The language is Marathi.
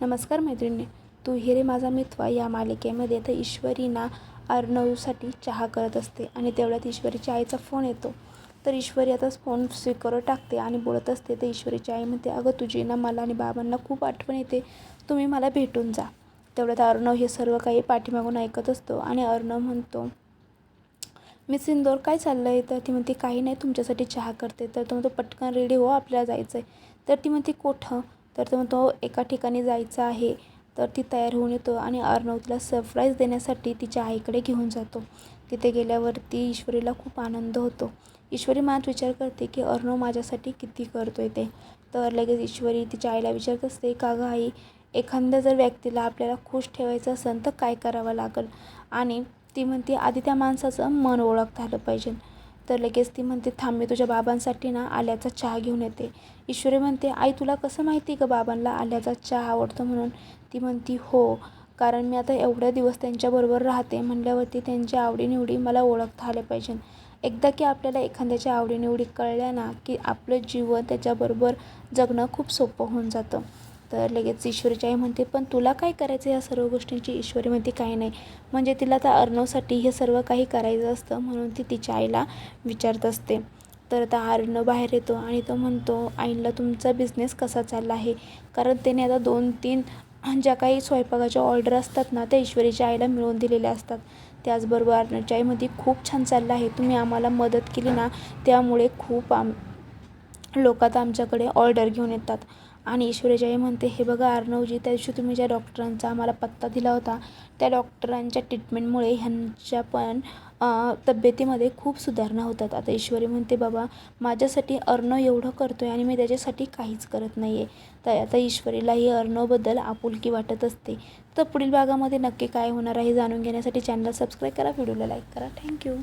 नमस्कार मैत्रिणी तू हिरे माझा मिथवा या मालिकेमध्ये तर ईश्वरीना अर्णवसाठी चहा करत असते आणि तेवढ्यात ईश्वरीच्या आईचा फोन येतो. तर ईश्वरी आता फोन स्वीकारवर टाकते आणि बोलत असते. तर ईश्वरीची आई म्हणते अगं तुझी ना मला आणि बाबांना खूप आठवण येते. तुम्ही मला भेटून जा. तेवढ्यात अर्णव हे सर्व काही पाठीमागून ऐकत असतो आणि अर्णव म्हणतो मी सिंदोर काय चाललं आहे तर ती म्हणते काही नाही तुमच्यासाठी चहा करते. तर तो म्हणतो पटकन रेडी हो आपल्याला जायचं आहे तर ती म्हणते कोठं? तर तो म्हणतो हो, एका ठिकाणी जायचं आहे. तर ती तयार होऊन येतो आणि अर्णव तिला सरप्राईज देण्यासाठी तिच्या आईकडे घेऊन जातो. तिथे गेल्यावरती ईश्वरीला खूप आनंद होतो. ईश्वरी मनात विचार करते की अर्णव माझ्यासाठी किती करतो आहे ते. तर लगेच ईश्वरी तिच्या आईला विचारत असते का गं आई एखाद्या जर व्यक्तीला आपल्याला खुश ठेवायचं असेल तर काय करावं लागेल? आणि ती म्हणते आधी त्या माणसाचं मन ओळखता आलं पाहिजे. तर लगेच ती म्हणते थांब मी तुझ्या बाबांसाठी ना आल्याचा चहा घेऊन येते. ईश्वरी म्हणते आई तुला कसं माहिती आहे का बाबांना आल्याचा चहा आवडतो म्हणून? ती म्हणती हो कारण मी आता एवढ्या दिवस त्यांच्याबरोबर राहते म्हणल्यावरती त्यांच्या आवडीनिवडी मला ओळखता आले पाहिजे. एकदा की आपल्याला एखाद्याच्या आवडीनिवडी कळल्या ना की आपलं जीवन त्याच्याबरोबर जगणं खूप सोपं होऊन जातं. तर लगेच ईश्वरीची आई म्हणते पण तुला काय करायचं या सर्व गोष्टींची? ईश्वरी म्हणते काही नाही. म्हणजे तिला त्या अर्णवसाठी हे सर्व काही करायचं असतं म्हणून ती तिच्या आईला विचारत असते. तर आता अर्णव बाहेर येतो आणि तो म्हणतो आईला तुमचा बिझनेस कसा चालला आहे? कारण त्याने आता दोन तीन ज्या काही स्वयंपाकाच्या ऑर्डर असतात ना त्या ईश्वरीच्या आईला मिळवून दिलेल्या असतात. त्याचबरोबर अर्णवच्या आईमध्ये खूप छान चाललं आहे. तुम्ही आम्हाला मदत केली ना त्यामुळे खूप आम लोक आता आमच्याकडे ऑर्डर घेऊन येतात. आणि ईश्वरीची म्हणते हे बघा अर्णवजी त्या दिवशी तुम्ही ज्या डॉक्टरांचा आम्हाला पत्ता दिला होता त्या डॉक्टरांच्या ट्रीटमेंटमुळे ह्यांच्या पण तब्येतीमध्ये खूप सुधारणा होतात. आता ईश्वरी म्हणते बाबा माझ्यासाठी अर्णव एवढं करतो आहे आणि मी त्याच्यासाठी काहीच करत नाही आहे तर आता ईश्वरीलाही अर्णवबद्दल आपुलकी वाटत असते. तर पुढील भागामध्ये नक्की काय होणार आहे जाणून घेण्यासाठी चॅनल सबस्क्राईब करा व्हिडिओला लाईक करा. थँक्यू